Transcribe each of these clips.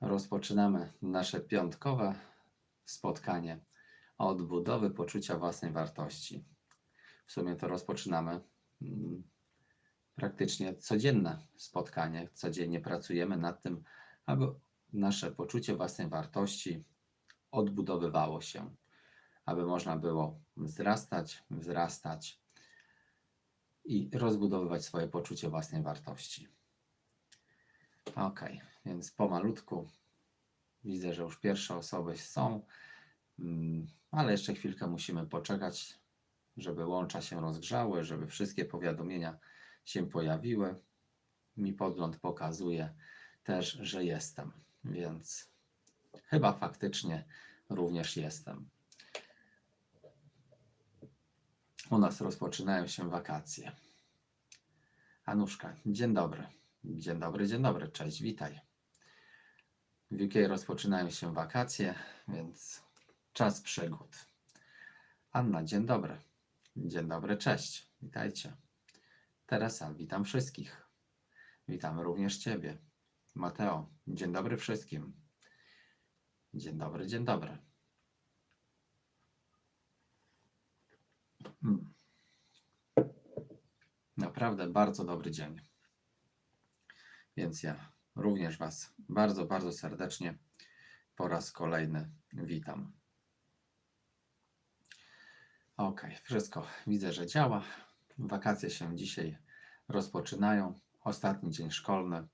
Rozpoczynamy nasze piątkowe spotkanie od budowy poczucia własnej wartości. W sumie to rozpoczynamy mm, praktycznie codzienne spotkanie. Codziennie pracujemy nad tym, aby nasze poczucie własnej wartości odbudowywało się, aby można było wzrastać, wzrastać i rozbudowywać swoje poczucie własnej wartości. Ok, więc pomalutku widzę, że już pierwsze osoby są, mm, ale jeszcze chwilkę musimy poczekać, żeby łącza się rozgrzały, żeby wszystkie powiadomienia się pojawiły. Mi podgląd pokazuje też, że jestem, więc chyba faktycznie również jestem. U nas rozpoczynają się wakacje. Anuszka, dzień dobry. Dzień dobry, dzień dobry, cześć, witaj. W UK rozpoczynają się wakacje, więc czas przygód. Anna, dzień dobry. Dzień dobry, cześć, witajcie. Teresa, witam wszystkich. Witamy również Ciebie. Mateo, dzień dobry wszystkim. Dzień dobry, dzień dobry. Mm. Naprawdę bardzo dobry dzień. Więc ja również Was bardzo, bardzo serdecznie po raz kolejny witam. Ok, wszystko widzę, że działa. Wakacje się dzisiaj rozpoczynają. Ostatni dzień szkolny.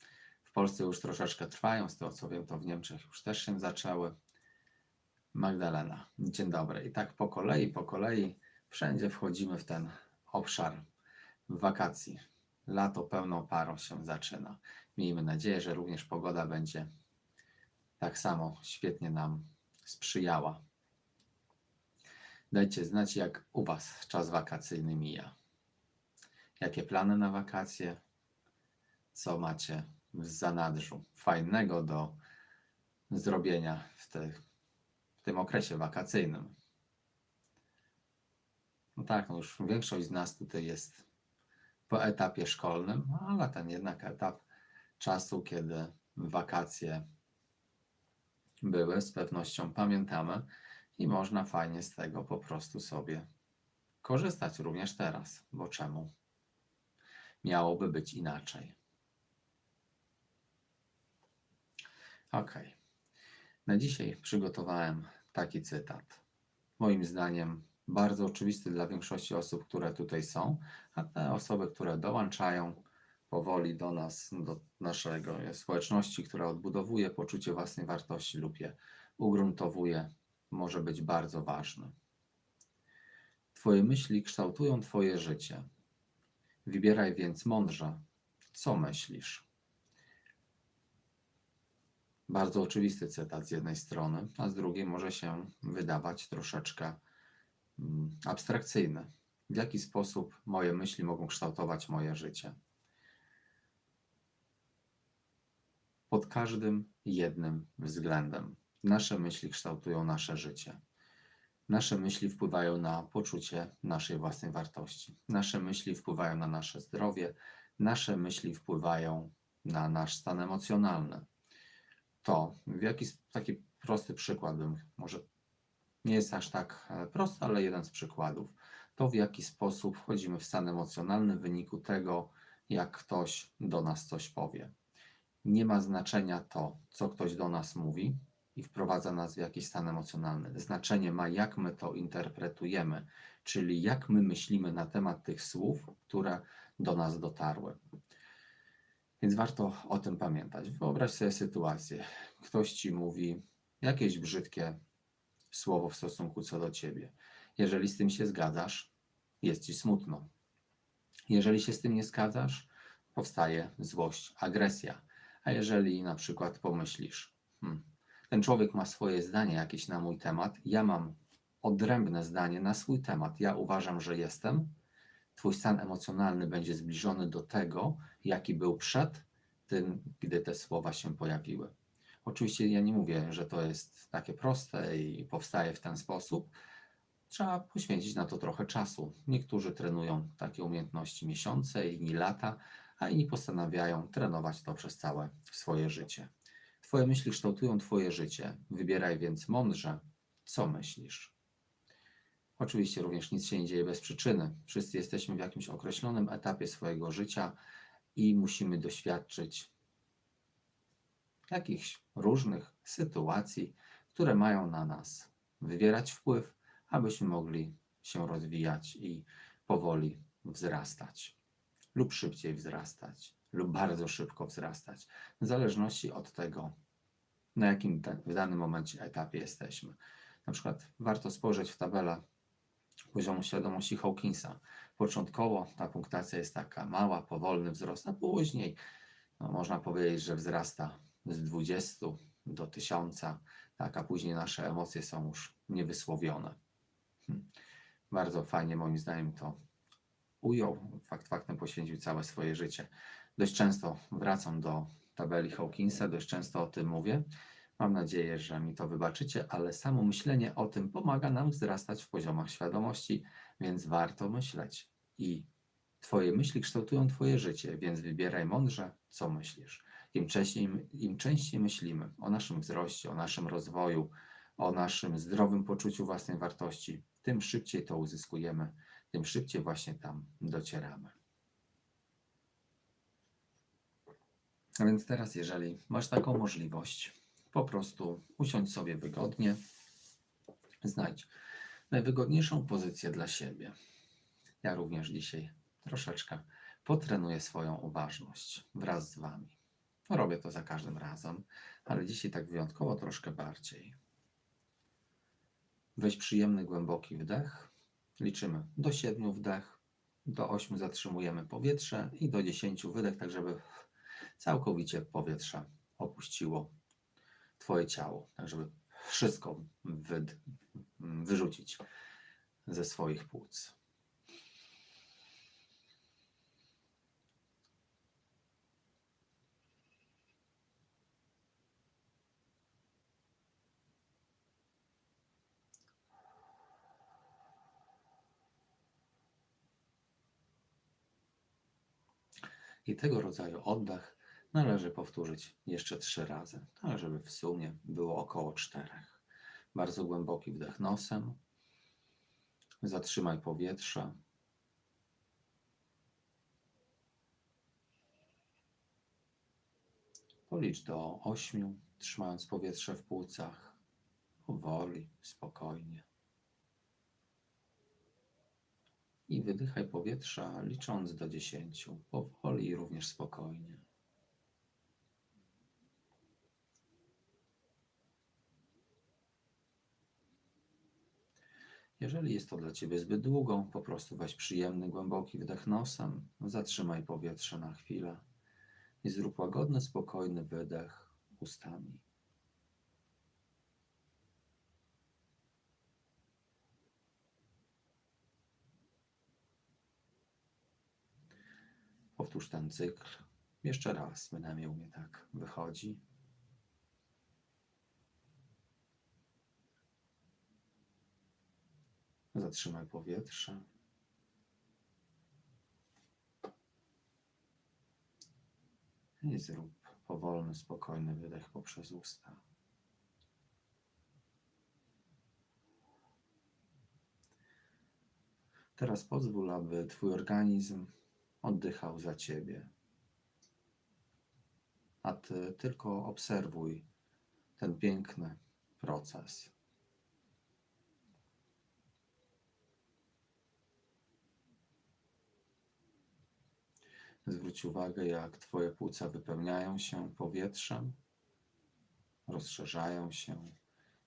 W Polsce już troszeczkę trwają, z tego co wiem, to w Niemczech już też się zaczęły. Magdalena, dzień dobry. I tak po kolei, po kolei wszędzie wchodzimy w ten obszar wakacji. Lato pełną parą się zaczyna. Miejmy nadzieję, że również pogoda będzie tak samo świetnie nam sprzyjała. Dajcie znać, jak u Was czas wakacyjny mija. Jakie plany na wakacje? Co macie w zanadrzu fajnego do zrobienia w, w tym okresie wakacyjnym? No tak, no już większość z nas tutaj jest po etapie szkolnym, no ale ten jednak etap czasu, kiedy wakacje były, z pewnością pamiętamy i można fajnie z tego po prostu sobie korzystać również teraz, bo czemu miałoby być inaczej? Ok. Na dzisiaj przygotowałem taki cytat. Moim zdaniem bardzo oczywisty dla większości osób, które tutaj są, a te osoby, które dołączają powoli do nas, do naszego społeczności, która odbudowuje poczucie własnej wartości lub je ugruntowuje, może być bardzo ważny. Twoje myśli kształtują Twoje życie. Wybieraj więc mądrze, co myślisz. Bardzo oczywisty cytat z jednej strony, a z drugiej może się wydawać troszeczkę mm, abstrakcyjny. W jaki sposób moje myśli mogą kształtować moje życie? Pod każdym jednym względem. Nasze myśli kształtują nasze życie. Nasze myśli wpływają na poczucie naszej własnej wartości. Nasze myśli wpływają na nasze zdrowie. Nasze myśli wpływają na nasz stan emocjonalny. To, w jaki taki prosty przykład bym, może nie jest aż tak e, prosty, ale jeden z przykładów. To, w jaki sposób wchodzimy w stan emocjonalny w wyniku tego, jak ktoś do nas coś powie. Nie ma znaczenia to, co ktoś do nas mówi i wprowadza nas w jakiś stan emocjonalny. Znaczenie ma, jak my to interpretujemy, czyli jak my myślimy na temat tych słów, które do nas dotarły. Więc warto o tym pamiętać. Wyobraź sobie sytuację. Ktoś ci mówi jakieś brzydkie słowo w stosunku co do ciebie. Jeżeli z tym się zgadzasz, jest ci smutno. Jeżeli się z tym nie zgadzasz, powstaje złość, agresja. A jeżeli na przykład pomyślisz, hmm, ten człowiek ma swoje zdanie jakieś na mój temat, ja mam odrębne zdanie na swój temat, ja uważam, że jestem, twój stan emocjonalny będzie zbliżony do tego, jaki był przed tym, gdy te słowa się pojawiły. Oczywiście ja nie mówię, że to jest takie proste i powstaje w ten sposób. Trzeba poświęcić na to trochę czasu. Niektórzy trenują takie umiejętności miesiące, inni lata, a inni postanawiają trenować to przez całe swoje życie. Twoje myśli kształtują Twoje życie. Wybieraj więc mądrze, co myślisz. Oczywiście również nic się nie dzieje bez przyczyny. Wszyscy jesteśmy w jakimś określonym etapie swojego życia i musimy doświadczyć jakichś różnych sytuacji, które mają na nas wywierać wpływ, abyśmy mogli się rozwijać i powoli wzrastać, lub szybciej wzrastać, lub bardzo szybko wzrastać, w zależności od tego, na jakim w danym momencie etapie jesteśmy. Na przykład warto spojrzeć w tabelę poziomu świadomości Hawkinsa. Początkowo ta punktacja jest taka mała, powolny wzrost, a później no, można powiedzieć, że wzrasta z 20 do 1000, tak, a później nasze emocje są już niewysłowione. Hmm. Bardzo fajnie moim zdaniem to ujął, fakt faktem poświęcił całe swoje życie. Dość często wracam do tabeli Hawkinsa, dość często o tym mówię. Mam nadzieję, że mi to wybaczycie, ale samo myślenie o tym pomaga nam wzrastać w poziomach świadomości, więc warto myśleć. I Twoje myśli kształtują Twoje życie, więc wybieraj mądrze, co myślisz. Im częściej, Im częściej myślimy o naszym wzroście, o naszym rozwoju, o naszym zdrowym poczuciu własnej wartości, tym szybciej to uzyskujemy, tym szybciej właśnie tam docieramy. A więc teraz, jeżeli masz taką możliwość, po prostu usiądź sobie wygodnie, znajdź najwygodniejszą pozycję dla siebie. Ja również dzisiaj troszeczkę potrenuję swoją uważność wraz z Wami. Robię to za każdym razem, ale dzisiaj tak wyjątkowo troszkę bardziej. Weź przyjemny, głęboki wdech. Liczymy do 7 wdech, do 8 zatrzymujemy powietrze i do 10 wydech, tak żeby całkowicie powietrze opuściło Twoje ciało, tak żeby wszystko wy, wyrzucić ze swoich płuc. I tego rodzaju oddech należy powtórzyć jeszcze trzy razy, tak żeby w sumie było około czterech. Bardzo głęboki wdech nosem. Zatrzymaj powietrze. Policz do ośmiu, trzymając powietrze w płucach. Powoli, spokojnie. I wydychaj powietrza, licząc do dziesięciu, powoli i również spokojnie. Jeżeli jest to dla Ciebie zbyt długo, po prostu weź przyjemny, głęboki wdech nosem, zatrzymaj powietrze na chwilę i zrób łagodny, spokojny wydech ustami. Powtórz ten cykl jeszcze raz, bynajmniej u mnie tak wychodzi. Zatrzymaj powietrze. I zrób powolny, spokojny wydech poprzez usta. Teraz pozwól, aby Twój organizm oddychał za Ciebie. A Ty tylko obserwuj ten piękny proces. Zwróć uwagę, jak Twoje płuca wypełniają się powietrzem, rozszerzają się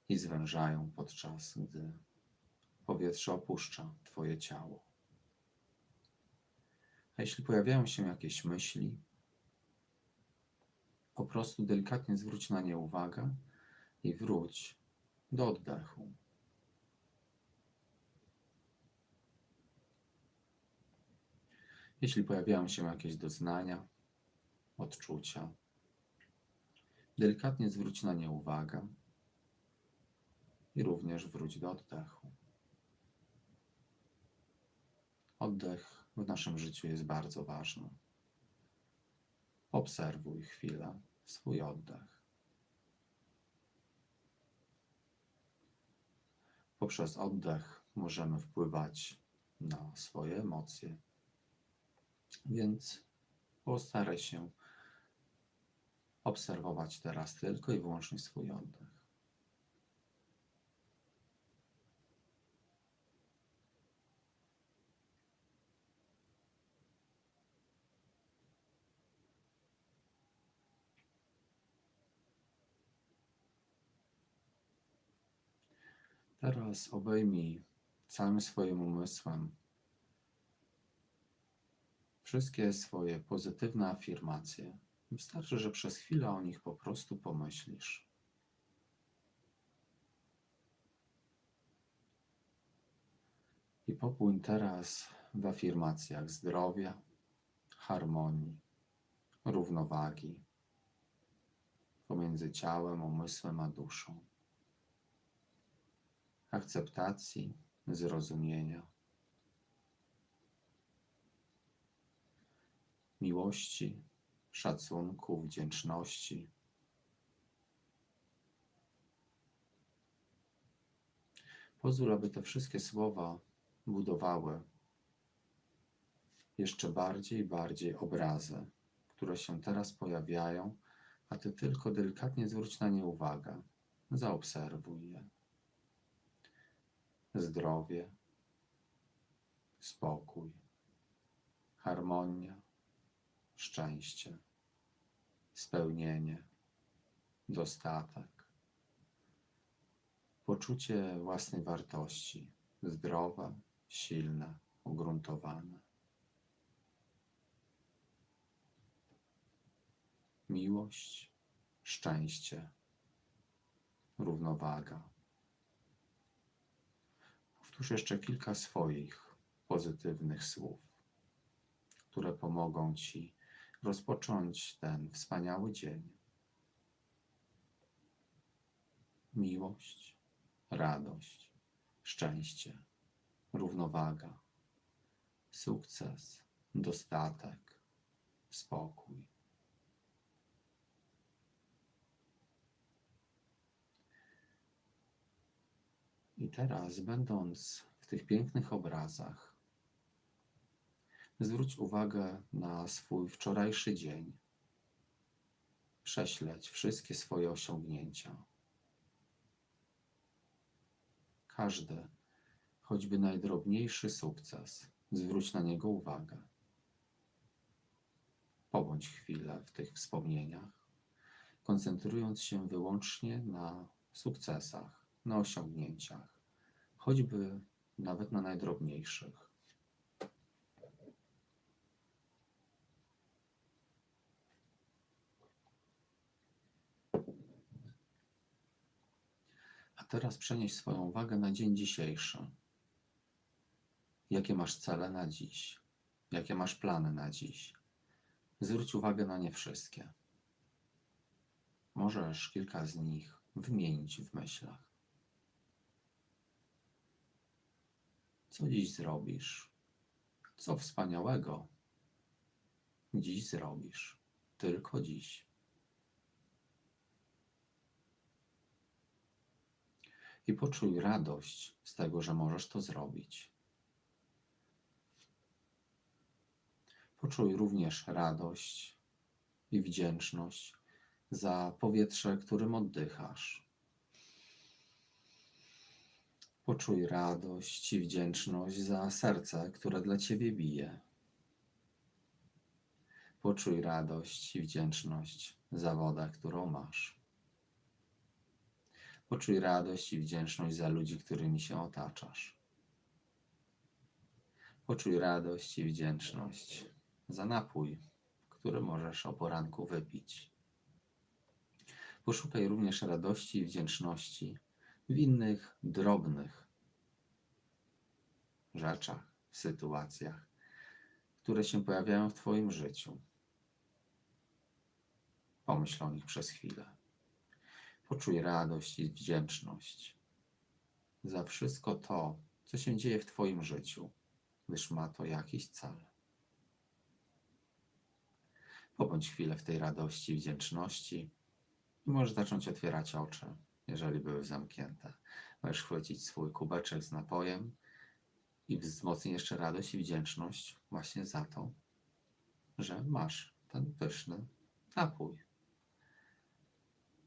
i zwężają podczas gdy powietrze opuszcza Twoje ciało. A jeśli pojawiają się jakieś myśli, po prostu delikatnie zwróć na nie uwagę i wróć do oddechu. Jeśli pojawiają się jakieś doznania, odczucia, delikatnie zwróć na nie uwagę i również wróć do oddechu. Oddech w naszym życiu jest bardzo ważna. Obserwuj chwilę swój oddech. Poprzez oddech możemy wpływać na swoje emocje, więc postaraj się obserwować teraz tylko i wyłącznie swój oddech. Teraz obejmij całym swoim umysłem wszystkie swoje pozytywne afirmacje. Wystarczy, że przez chwilę o nich po prostu pomyślisz. I popłyń teraz w afirmacjach zdrowia, harmonii, równowagi pomiędzy ciałem, umysłem a duszą, akceptacji, zrozumienia, miłości, szacunku, wdzięczności. Pozwól, aby te wszystkie słowa budowały jeszcze bardziej i bardziej obrazy, które się teraz pojawiają, a ty tylko delikatnie zwróć na nie uwagę. Zaobserwuj je. Zdrowie, spokój, harmonia, szczęście, spełnienie, dostatek, poczucie własnej wartości, zdrowe, silne, ugruntowane. Miłość, szczęście, równowaga. Powtórz jeszcze kilka swoich pozytywnych słów, które pomogą Ci rozpocząć ten wspaniały dzień. Miłość, radość, szczęście, równowaga, sukces, dostatek, spokój. I teraz, będąc w tych pięknych obrazach, zwróć uwagę na swój wczorajszy dzień. Prześledź wszystkie swoje osiągnięcia. Każdy, choćby najdrobniejszy sukces, zwróć na niego uwagę. Pobądź chwilę w tych wspomnieniach, koncentrując się wyłącznie na sukcesach, na osiągnięciach, choćby nawet na najdrobniejszych. A teraz przenieś swoją uwagę na dzień dzisiejszy. Jakie masz cele na dziś? Jakie masz plany na dziś? Zwróć uwagę na nie wszystkie. Możesz kilka z nich wymienić w myślach. Co dziś zrobisz? Co wspaniałego dziś zrobisz? Tylko dziś. I poczuj radość z tego, że możesz to zrobić. Poczuj również radość i wdzięczność za powietrze, którym oddychasz. Poczuj radość i wdzięczność za serce, które dla Ciebie bije. Poczuj radość i wdzięczność za wodę, którą masz. Poczuj radość i wdzięczność za ludzi, którymi się otaczasz. Poczuj radość i wdzięczność za napój, który możesz o poranku wypić. Poszukaj również radości i wdzięczności w innych drobnych rzeczach, sytuacjach, które się pojawiają w Twoim życiu. Pomyśl o nich przez chwilę. Poczuj radość i wdzięczność za wszystko to, co się dzieje w Twoim życiu, gdyż ma to jakiś cel. Pobądź chwilę w tej radości i wdzięczności i możesz zacząć otwierać oczy, jeżeli były zamknięte. Możesz chwycić swój kubeczek z napojem i wzmocnić jeszcze radość i wdzięczność właśnie za to, że masz ten pyszny napój.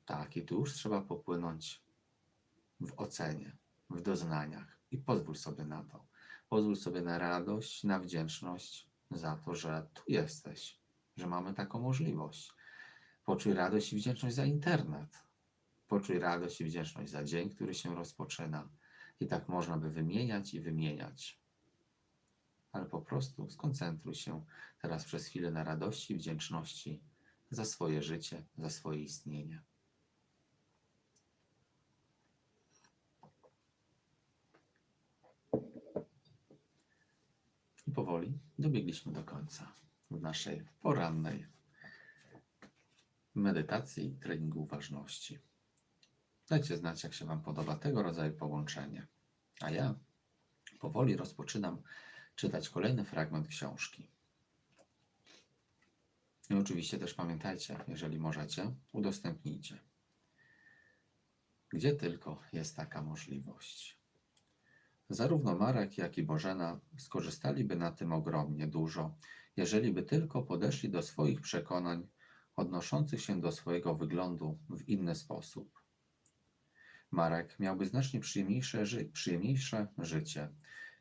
Tak, i tu już trzeba popłynąć w ocenie, w doznaniach i pozwól sobie na to. Pozwól sobie na radość, na wdzięczność za to, że tu jesteś, że mamy taką możliwość. Poczuj radość i wdzięczność za internet. Poczuj radość i wdzięczność za dzień, który się rozpoczyna. I tak można by wymieniać i wymieniać. Ale po prostu skoncentruj się teraz przez chwilę na radości i wdzięczności za swoje życie, za swoje istnienie. I powoli dobiegliśmy do końca w naszej porannej medytacji i treningu uważności. Dajcie znać, jak się Wam podoba tego rodzaju połączenie. A ja powoli rozpoczynam czytać kolejny fragment książki. I oczywiście też pamiętajcie, jeżeli możecie, udostępnijcie. Gdzie tylko jest taka możliwość. Zarówno Marek, jak i Bożena skorzystaliby na tym ogromnie dużo, jeżeli by tylko podeszli do swoich przekonań odnoszących się do swojego wyglądu w inny sposób. Marek miałby znacznie przyjemniejsze, ży przyjemniejsze życie,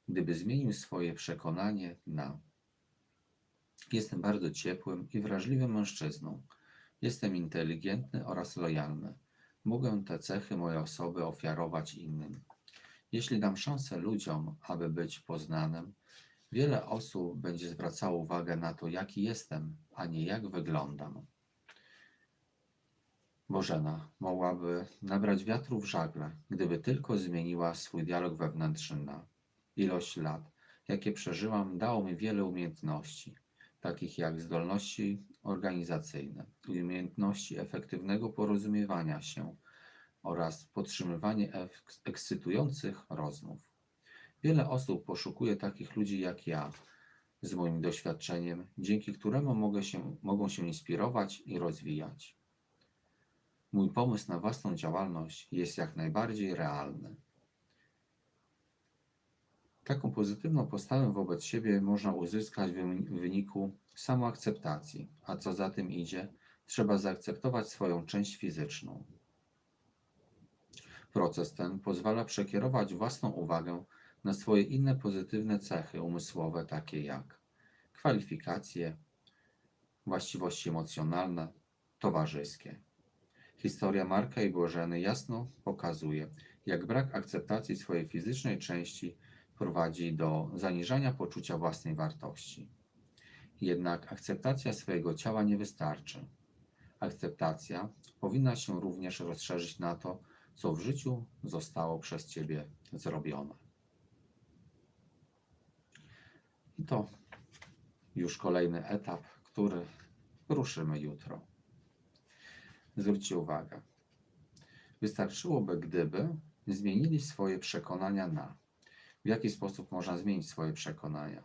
gdyby zmienił swoje przekonanie na Jestem bardzo ciepłym i wrażliwym mężczyzną. Jestem inteligentny oraz lojalny. Mogę te cechy mojej osoby ofiarować innym. Jeśli dam szansę ludziom, aby być poznanym, wiele osób będzie zwracało uwagę na to, jaki jestem, a nie jak wyglądam. Bożena mogłaby nabrać wiatru w żagle, gdyby tylko zmieniła swój dialog wewnętrzny na ilość lat, jakie przeżyłam, dało mi wiele umiejętności, takich jak zdolności organizacyjne, umiejętności efektywnego porozumiewania się oraz podtrzymywanie eks- ekscytujących rozmów. Wiele osób poszukuje takich ludzi jak ja, z moim doświadczeniem, dzięki któremu mogę się, mogą się inspirować i rozwijać. Mój pomysł na własną działalność jest jak najbardziej realny. Taką pozytywną postawę wobec siebie można uzyskać w wyni- w wyniku samoakceptacji, a co za tym idzie, trzeba zaakceptować swoją część fizyczną. Proces ten pozwala przekierować własną uwagę na swoje inne pozytywne cechy umysłowe, takie jak kwalifikacje, właściwości emocjonalne, towarzyskie. Historia Marka i Bożeny jasno pokazuje, jak brak akceptacji swojej fizycznej części prowadzi do zaniżania poczucia własnej wartości. Jednak akceptacja swojego ciała nie wystarczy. Akceptacja powinna się również rozszerzyć na to, co w życiu zostało przez Ciebie zrobione. I to już kolejny etap, który ruszymy jutro. Zwróćcie uwagę. Wystarczyłoby, gdyby zmienili swoje przekonania na. W jaki sposób można zmienić swoje przekonania?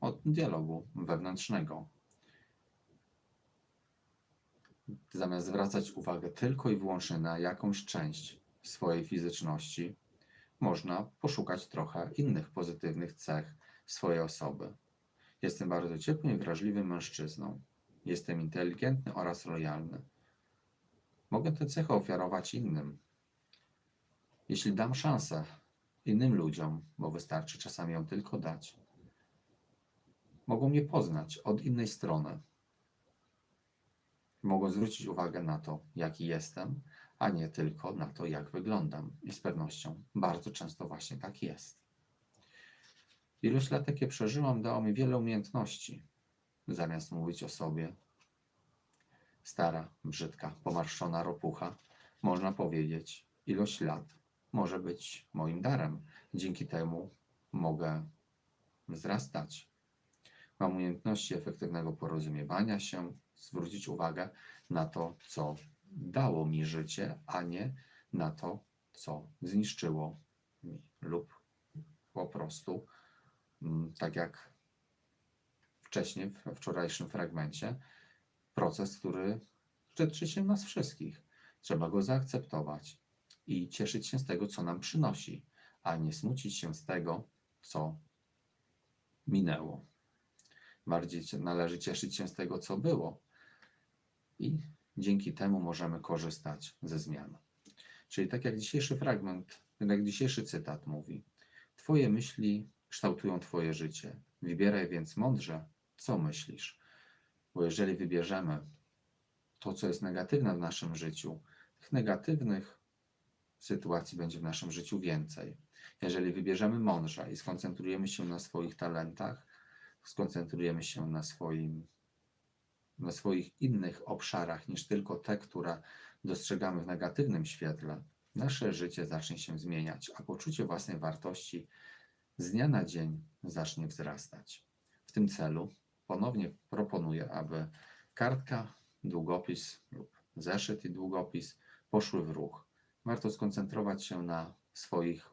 Od dialogu wewnętrznego. Zamiast zwracać uwagę tylko i wyłącznie na jakąś część swojej fizyczności, można poszukać trochę innych pozytywnych cech swojej osoby. Jestem bardzo ciepłym i wrażliwym mężczyzną. Jestem inteligentny oraz lojalny. Mogę tę cechę ofiarować innym. Jeśli dam szansę innym ludziom, bo wystarczy czasami ją tylko dać, mogą mnie poznać od innej strony. Mogą zwrócić uwagę na to, jaki jestem, a nie tylko na to, jak wyglądam. I z pewnością bardzo często właśnie tak jest. Ilość lat, jakie przeżyłam, dało mi wiele umiejętności. Zamiast mówić o sobie, stara, brzydka, pomarszczona ropucha, można powiedzieć, ilość lat może być moim darem. Dzięki temu mogę wzrastać. Mam umiejętności efektywnego porozumiewania się, zwrócić uwagę na to, co dało mi życie, a nie na to, co zniszczyło mi lub po prostu, mm, tak jak wcześniej, we wczorajszym fragmencie, proces, który tyczy się nas wszystkich. Trzeba go zaakceptować. i cieszyć się z tego, co nam przynosi, a nie smucić się z tego, co minęło. Bardziej należy cieszyć się z tego, co było, i dzięki temu możemy korzystać ze zmian. Czyli tak jak dzisiejszy fragment, jak dzisiejszy cytat mówi: Twoje myśli kształtują Twoje życie. Wybieraj więc mądrze, co myślisz. Bo jeżeli wybierzemy to, co jest negatywne w naszym życiu, tych negatywnych sytuacji będzie w naszym życiu więcej. Jeżeli wybierzemy mądrze i skoncentrujemy się na swoich talentach, skoncentrujemy się na swoim na swoich innych obszarach niż tylko te, które dostrzegamy w negatywnym świetle, nasze życie zacznie się zmieniać, a poczucie własnej wartości z dnia na dzień zacznie wzrastać. W tym celu ponownie proponuję, aby kartka, długopis lub zeszyt i długopis poszły w ruch. Warto skoncentrować się na swoich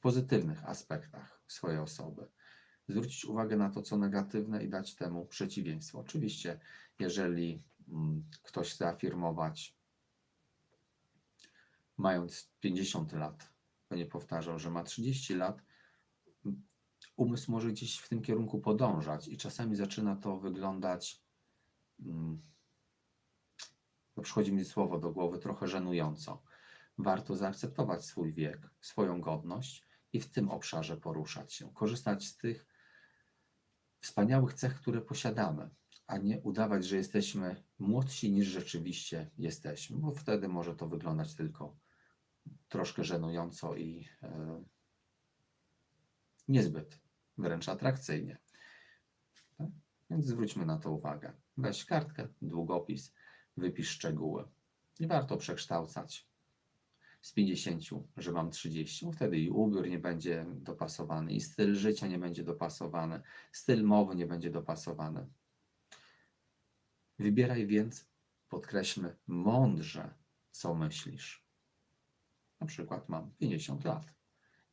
pozytywnych aspektach swojej osoby zwrócić uwagę na to, co negatywne i dać temu przeciwieństwo. Oczywiście, jeżeli mm, ktoś chce afirmować, mając 50 lat, będzie powtarzał, że ma 30 lat, umysł może gdzieś w tym kierunku podążać i czasami zaczyna to wyglądać, mm, no przychodzi mi słowo do głowy, trochę żenująco. Warto zaakceptować swój wiek, swoją godność i w tym obszarze poruszać się, korzystać z tych wspaniałych cech, które posiadamy, a nie udawać, że jesteśmy młodsi niż rzeczywiście jesteśmy, bo wtedy może to wyglądać tylko troszkę żenująco i e, niezbyt wręcz atrakcyjnie. Tak? Więc zwróćmy na to uwagę. Weź kartkę, długopis, wypisz szczegóły. Nie warto przekształcać z 50, że mam 30, bo wtedy i ubiór nie będzie dopasowany, i styl życia nie będzie dopasowany, styl mowy nie będzie dopasowany. Wybieraj więc, podkreślmy, mądrze, co myślisz. Na przykład mam 50 lat.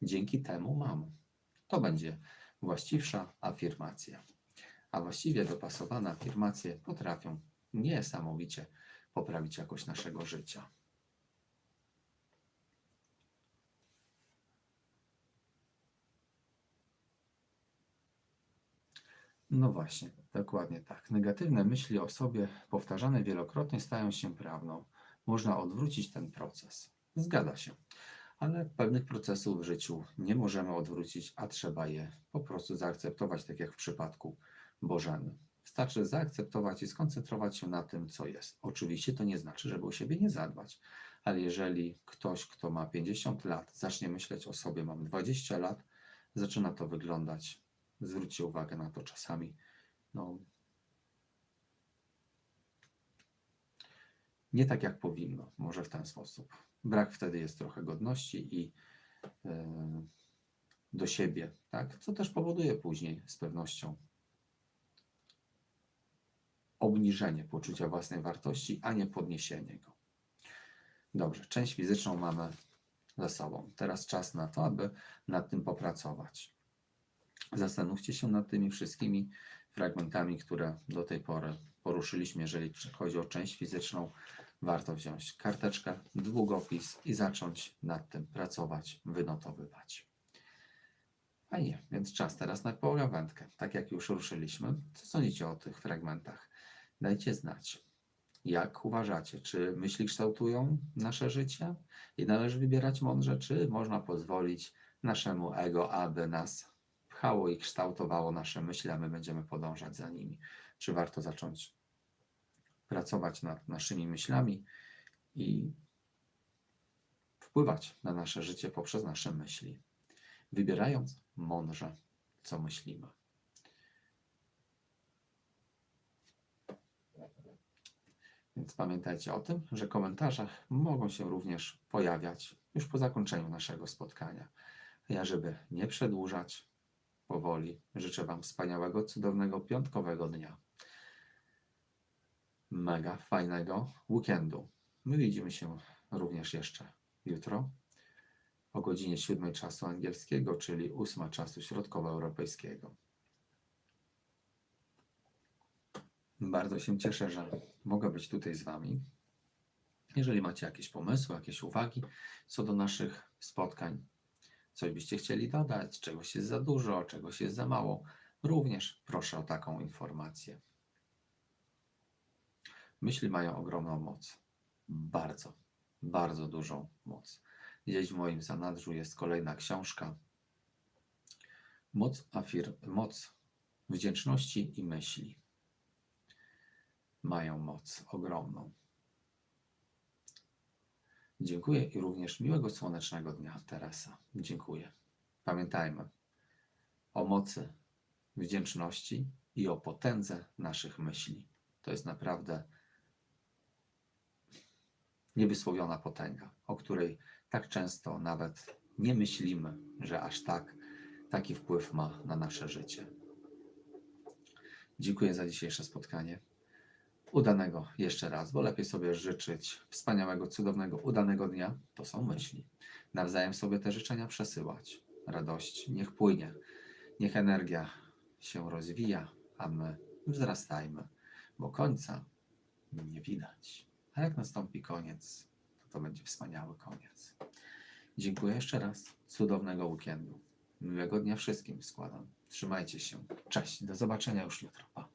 Dzięki temu mam. To będzie właściwsza afirmacja. A właściwie dopasowane afirmacje potrafią niesamowicie poprawić jakość naszego życia. No właśnie, dokładnie tak. Negatywne myśli o sobie, powtarzane wielokrotnie, stają się prawdą. Można odwrócić ten proces. Zgadza się. Ale pewnych procesów w życiu nie możemy odwrócić, a trzeba je po prostu zaakceptować, tak jak w przypadku Bożeny. Wystarczy zaakceptować i skoncentrować się na tym, co jest. Oczywiście to nie znaczy, żeby o siebie nie zadbać, ale jeżeli ktoś, kto ma 50 lat, zacznie myśleć o sobie, mam 20 lat, zaczyna to wyglądać zwróćcie uwagę na to czasami. No, nie tak jak powinno, może w ten sposób. Brak wtedy jest trochę godności i e, do siebie, tak? Co też powoduje później z pewnością obniżenie poczucia własnej wartości, a nie podniesienie go. Dobrze, część fizyczną mamy za sobą. Teraz czas na to, aby nad tym popracować. Zastanówcie się nad tymi wszystkimi fragmentami, które do tej pory poruszyliśmy. Jeżeli chodzi o część fizyczną, warto wziąć karteczkę, długopis i zacząć nad tym pracować, wynotowywać. Fajnie, więc czas teraz na pogawędkę. Tak jak już ruszyliśmy, co sądzicie o tych fragmentach? Dajcie znać. Jak uważacie, czy myśli kształtują nasze życie i należy wybierać mądrze, czy można pozwolić naszemu ego, aby nas pchało i kształtowało nasze myśli, a my będziemy podążać za nimi. Czy warto zacząć pracować nad naszymi myślami i wpływać na nasze życie poprzez nasze myśli, wybierając mądrze, co myślimy. Więc pamiętajcie o tym, że komentarze mogą się również pojawiać już po zakończeniu naszego spotkania. Ja, żeby nie przedłużać, powoli. Życzę Wam wspaniałego, cudownego piątkowego dnia. Mega fajnego weekendu. My widzimy się również jeszcze jutro o godzinie 7 czasu angielskiego, czyli 8 czasu środkowoeuropejskiego. Bardzo się cieszę, że mogę być tutaj z Wami. Jeżeli macie jakieś pomysły, jakieś uwagi co do naszych spotkań, coś byście chcieli dodać, czegoś jest za dużo, czegoś jest za mało, również proszę o taką informację. Myśli mają ogromną moc. Bardzo, bardzo dużą moc. Gdzieś w moim zanadrzu jest kolejna książka. Moc, afir, moc wdzięczności i myśli mają moc ogromną. Dziękuję i również miłego słonecznego dnia, Teresa. Dziękuję. Pamiętajmy o mocy wdzięczności i o potędze naszych myśli. To jest naprawdę niewysłowiona potęga, o której tak często nawet nie myślimy, że aż tak taki wpływ ma na nasze życie. Dziękuję za dzisiejsze spotkanie. Udanego jeszcze raz, bo lepiej sobie życzyć wspaniałego, cudownego, udanego dnia. To są myśli. Nawzajem sobie te życzenia przesyłać. Radość niech płynie, niech energia się rozwija, a my wzrastajmy, bo końca nie widać. A jak nastąpi koniec, to to będzie wspaniały koniec. Dziękuję jeszcze raz. Cudownego weekendu. Miłego dnia wszystkim składam. Trzymajcie się. Cześć. Do zobaczenia już jutro. Pa.